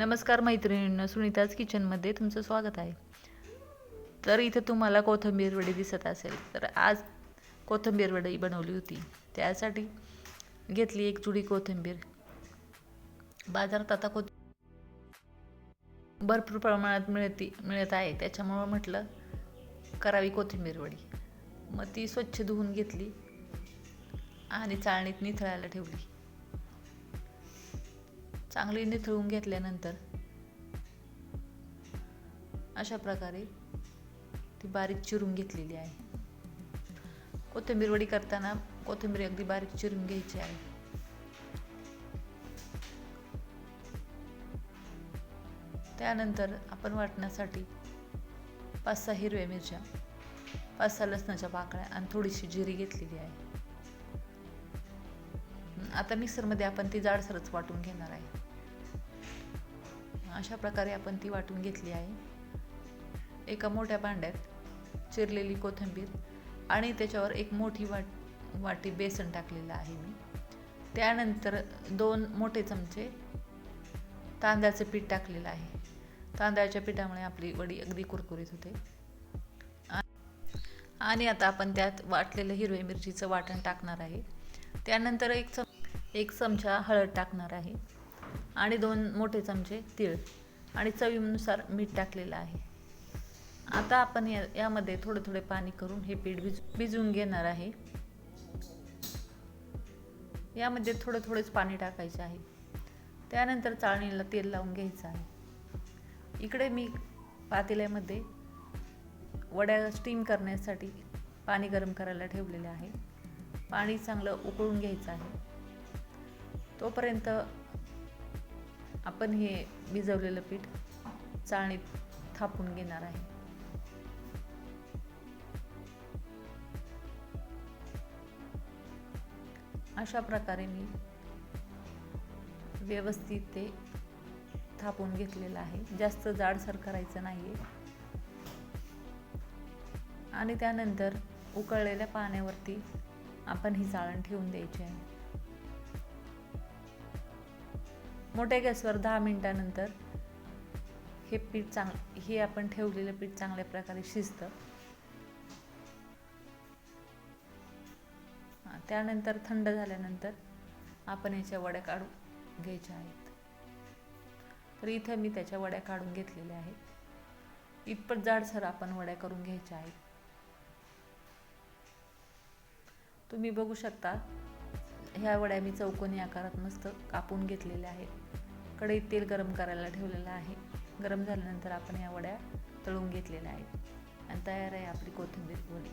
नमस्कार मैत्रिणींना सुनीताज किचनमध्ये तुमचं स्वागत आहे. तर इथं तुम्हाला कोथिंबीर वडी दिसत असेल तर आज कोथिंबीर वडी बनवली होती. त्यासाठी घेतली एक जुडी कोथिंबीर. बाजारात आता कोथ भरपूर प्रमाणात मिळती मिळत आहे. त्याच्यामुळं म्हटलं करावी कोथिंबीर वडी. मग ती स्वच्छ धुवून घेतली आणि चाळणीत निथळायला ठेवली. चांगली निथळून घेतल्यानंतर अशा प्रकारे ती बारीक चिरून घेतलेली आहे. कोथिंबीर वडी करताना कोथिंबीर अगदी बारीक चिरून घ्यायची आहे. त्यानंतर आपण वाटण्यासाठी पाच सहा हिरव्या मिरच्या पाच सहा लसणाच्या पाकळ्या आणि थोडीशी जिरी घेतलेली आहे. आता मिक्सरमध्ये आपण ती जाडसरच वाटून घेणार आहे. अशा प्रकारे आपण ती वाटून घेतली आहे. एका मोठ्या भांड्यात चिरलेली कोथिंबीर आणि त्याच्यावर एक मोठी वाट वाटी बेसन टाकलेलं आहे मी. त्यानंतर दोन मोठे चमचे तांदळाचं पीठ टाकलेलं आहे. तांदळाच्या पिठामुळे आपली वडी अगदी कुरकुरीत होते. आणि आता आपण त्यात वाटलेलं हिरव्या मिरचीचं वाटण टाकणार आहे. त्यानंतर एक चम एक चमचा हळद टाकणार आहे आणि दोन मोठे चमचे तीळ आणि चवीनुसार मीठ टाकलेलं आहे. आता आपण या यामध्ये थोडे थोडे पाणी करून हे पीठ भिज भिजवून घेणार आहे. यामध्ये थोडं थोडेच पाणी टाकायचे आहे. त्यानंतर चाळणीला तेल लावून घ्यायचं आहे. इकडे मी पातेल्यामध्ये वड्या स्टीम करण्यासाठी पाणी गरम करायला ठेवलेले आहे. पाणी चांगलं उकळून घ्यायचं आहे. तोपर्यंत आपण हे भिजवलेलं पीठ चाळणीत थापून घेणार आहे. अशा प्रकारे मी व्यवस्थित ते थापून घेतलेलं आहे. जास्त जाडसर करायचं नाही आणि त्यानंतर उकळलेल्या पाण्यावरती आपण ही चाळण ठेवून द्यायची आहे. मोठ्या गॅसवर दहा मिनटानंतर हे पीठ चांग हे आपण ठेवलेलं पीठ चांगल्या प्रकारे शिजतं. त्यानंतर थंड झाल्यानंतर आपण याच्या वड्या काढून घ्यायच्या आहेत. तर इथं मी त्याच्या वड्या काढून घेतलेल्या आहेत. इतपत जाडसर आपण वड्या करून घ्यायच्या आहेत. तुम्ही बघू शकता ह्या वड्या मी चौकोनी आकारात मस्त कापून घेतलेल्या आहेत. कढईत तेल गरम करायला ठेवलेलं आहे. गरम झाल्यानंतर आपण ह्या वड्या तळून घेतलेल्या आहेत. आणि तयार आहे आपली कोथिंबीर पोळी